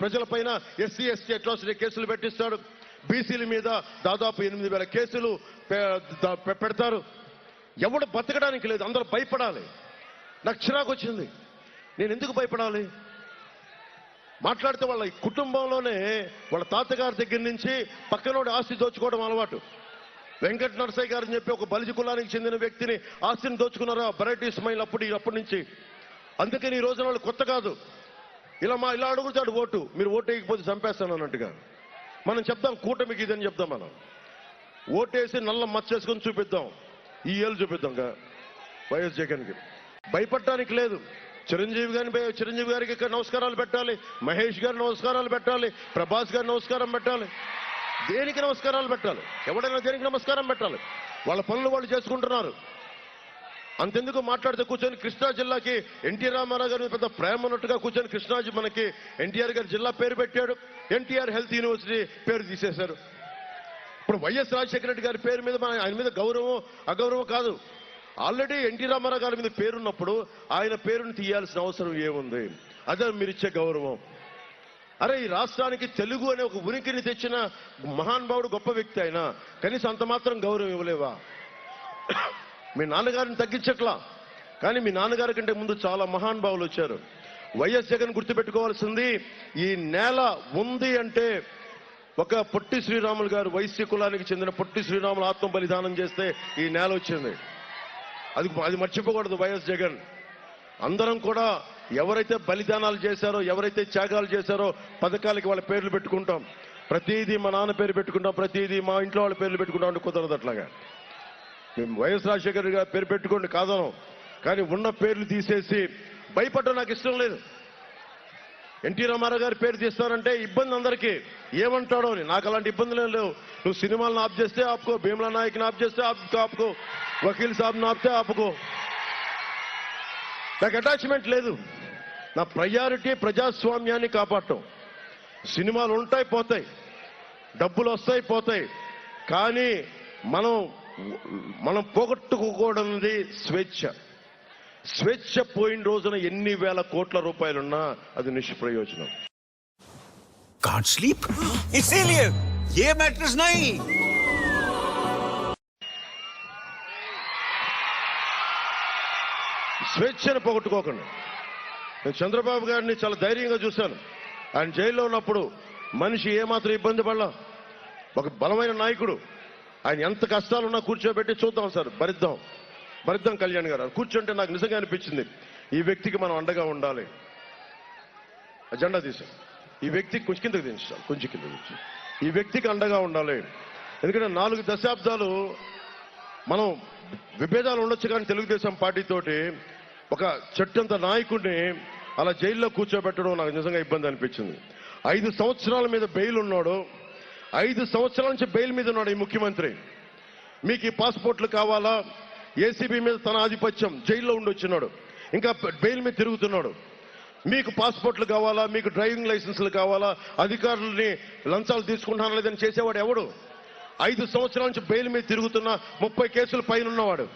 ప్రజలపైన SC ST atrocity కేసులు పెట్టిస్తాడు బీసీల మీద దాదాపు ఎనిమిది వేల కేసులు పెడతారు. ఎవడు బతకడానికి లేదు అందరూ భయపడాలి. నాకు చిరాకు వచ్చింది. నేను ఎందుకు భయపడాలి? మాట్లాడితే వాళ్ళ కుటుంబంలోనే వాళ్ళ తాతగారి దగ్గర నుంచి పక్కనోడి ఆస్తి దోచుకోవడం అలవాటు. వెంకట నరసయ్య గారు అని చెప్పి ఒక బలిజ కులానికి చెందిన వ్యక్తిని ఆస్తిని దోచుకున్నారు? బరైటీ స్మైల్ అప్పుడు అప్పటి నుంచి. అందుకని ఈ రోజున వాళ్ళు కొత్త కాదు. ఇలా మా ఇలా అడుగుతాడు ఓటు. మీరు ఓటు వేయకపోతే చంపేస్తాను అన్నట్టుగా. మనం చెప్దాం కూటమికి ఇదని చెప్దాం మనం. ఓటేసి నల్ల మచ్చేసుకొని చూపిద్దాం. ఈ ఏళ్ళు చూపిద్దాంగా వైఎస్ జగన్కి. భయపడటానికి లేదు. చిరంజీవి గారిని చిరంజీవి గారికి నమస్కారాలు పెట్టాలి. మహేష్ గారి నమస్కారాలు పెట్టాలి. ప్రభాస్ గారి నమస్కారం పెట్టాలి. దేనికి నమస్కారాలు పెట్టాలి? ఎవడైనా దేనికి నమస్కారం పెట్టాలి? వాళ్ళ పనులు వాళ్ళు చేసుకుంటున్నారు. అంతెందుకు మాట్లాడితే కూర్చొని కృష్ణా జిల్లాకి ఎన్టీ రామారావు గారి పెద్ద ప్రేమ ఉన్నట్టుగా కూర్చొని కృష్ణాజీ మనకి ఎన్టీఆర్ గారి జిల్లా పేరు పెట్టాడు. ఎన్టీఆర్ హెల్త్ యూనివర్సిటీ పేరు తీసేశారు. ఇప్పుడు వైఎస్ రాజశేఖర రెడ్డి గారి పేరు మీద మన ఆయన మీద గౌరవం అగౌరవం కాదు. ఆల్రెడీ ఎన్టీ రామారావు గారి మీద పేరున్నప్పుడు ఆయన పేరుని తీయాల్సిన అవసరం ఏముంది? అదే మీరు ఇచ్చే గౌరవం. అరే ఈ రాష్ట్రానికి తెలుగు అనే ఒక ఉనికిని తెచ్చిన మహానుభావుడు గొప్ప వ్యక్తి ఆయన. కనీసం అంత మాత్రం గౌరవం ఇవ్వలేవా? మీ నాన్నగారిని తగ్గించట్లా. కానీ మీ నాన్నగారి కంటే ముందు చాలా మహానుభావులు వచ్చారు. వైఎస్ జగన్ గుర్తుపెట్టుకోవాల్సింది ఈ నేల ఉంది అంటే ఒక పొట్టి శ్రీరాములు గారు వైశ్య కులానికి చెందిన పొట్టి శ్రీరాములు ఆత్మ బలిదానం చేస్తే ఈ నేల వచ్చింది. అది అది మర్చిపోకూడదు వైఎస్ జగన్. అందరం కూడా ఎవరైతే బలిదానాలు చేశారో ఎవరైతే త్యాగాలు చేశారో పథకాలకి వాళ్ళ పేర్లు పెట్టుకుంటాం. ప్రతిదీ మా నాన్న పేరు పెట్టుకుంటాం ప్రతిదీ మా ఇంట్లో వాళ్ళ పేర్లు పెట్టుకుంటాం అంటే కుదరదు అట్లాగా. మేము వైఎస్ రాజశేఖర్ పేరు పెట్టుకోండి కాదనం. కానీ ఉన్న పేర్లు తీసేసి భయపడడం నాకు ఇష్టం లేదు. ఎన్టీ రామారావు గారి పేరు తీస్తానంటే ఇబ్బంది అందరికీ. ఏమంటాడో అని. నాకు అలాంటి ఇబ్బందులు ఏం లేవు. నువ్వు సినిమాలను ఆప్ చేస్తే ఆపుకో భీమలా నాయక్ని ఆప్ చేస్తే ఆపుకో వకీల్ సాబ్ని ఆపితే ఆపుకో. నాకు అటాచ్మెంట్ లేదు. నా ప్రయారిటీ ప్రజాస్వామ్యాన్ని కాపాడటం. సినిమాలు ఉంటాయి పోతాయి. డబ్బులు వస్తాయి పోతాయి. కానీ మనం మనం పోగొట్టుకోకూడనిది స్వేచ్ఛ. స్వేచ్ఛ పోయిన రోజున ఎన్ని వేల కోట్ల రూపాయలున్నా అది నిష్ప్రయోజనం. కాట్ స్లీప్ ఏ మ్యాట్రస్ నహీ స్వేచ్ఛను పోగొట్టుకోకండి. నేను చంద్రబాబు గారిని చాలా ధైర్యంగా చూశాను. ఆయన జైల్లో ఉన్నప్పుడు మనిషి ఏమాత్రం ఇబ్బంది పడలా. ఒక బలమైన నాయకుడు. ఆయన ఎంత కష్టాలున్నా కూర్చోబెట్టి చూద్దాం సార్. భరిద్దాం. భరిద్దాం కళ్యాణ్ గారు. కూర్చుంటే నాకు నిజంగా అనిపించింది. ఈ వ్యక్తికి మనం అండగా ఉండాలి. అజెండా తీసాం ఈ వ్యక్తికి కొంచెం కిందకి దించాలి. కొంచెం కింద దించి ఈ వ్యక్తికి అండగా ఉండాలి. ఎందుకంటే నాలుగు దశాబ్దాలు మనం విభేదాలు ఉండొచ్చు కానీ తెలుగుదేశం పార్టీతోటి ఒక చెట్టంత నాయకుడిని అలా జైల్లో కూర్చోబెట్టడం నాకు నిజంగా ఇబ్బంది అనిపించింది. ఐదు సంవత్సరాల మీద బెయిల్ ఉన్నాడు. ఐదు సంవత్సరాల నుంచి బెయిల్ మీద ఉన్నాడు ఈ ముఖ్యమంత్రి. మీకు ఈ పాస్పోర్ట్లు కావాలా? ఏసీబీ మీద తన ఆధిపత్యం జైల్లో ఉండొచ్చున్నాడు ఇంకా బెయిల్ మీద తిరుగుతున్నాడు. మీకు పాస్పోర్ట్లు కావాలా? మీకు డ్రైవింగ్ లైసెన్సులు కావాలా? అధికారులని లంచాలు తీసుకుంటాను లేదని చేసేవాడు ఎవడు? ఐదు సంవత్సరాల నుంచి బెయిల్ మీద తిరుగుతున్న ముప్పై కేసులు పైన ఉన్నవాడు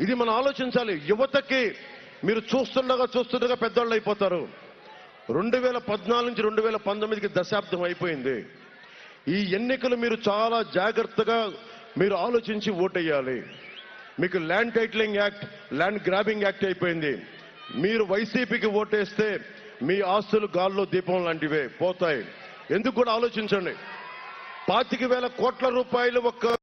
ఇది మనం ఆలోచించాలి. యువతకి మీరు చూస్తుండగా చూస్తుండగా పెద్దవాళ్ళు అయిపోతారు. రెండు వేల పద్నాలుగు నుంచి రెండు వేల పంతొమ్మిదికి దశాబ్దం అయిపోయింది. ఈ ఎన్నికలు మీరు చాలా జాగ్రత్తగా మీరు ఆలోచించి ఓటేయాలి. మీకు land titling act land grabbing act అయిపోయింది. మీరు వైసీపీకి ఓటేస్తే మీ ఆస్తులు గాల్లో దీపం లాంటివే పోతాయి. ఎందుకు కూడా ఆలోచించండి. పాతిక వేల కోట్ల రూపాయలు ఒక్క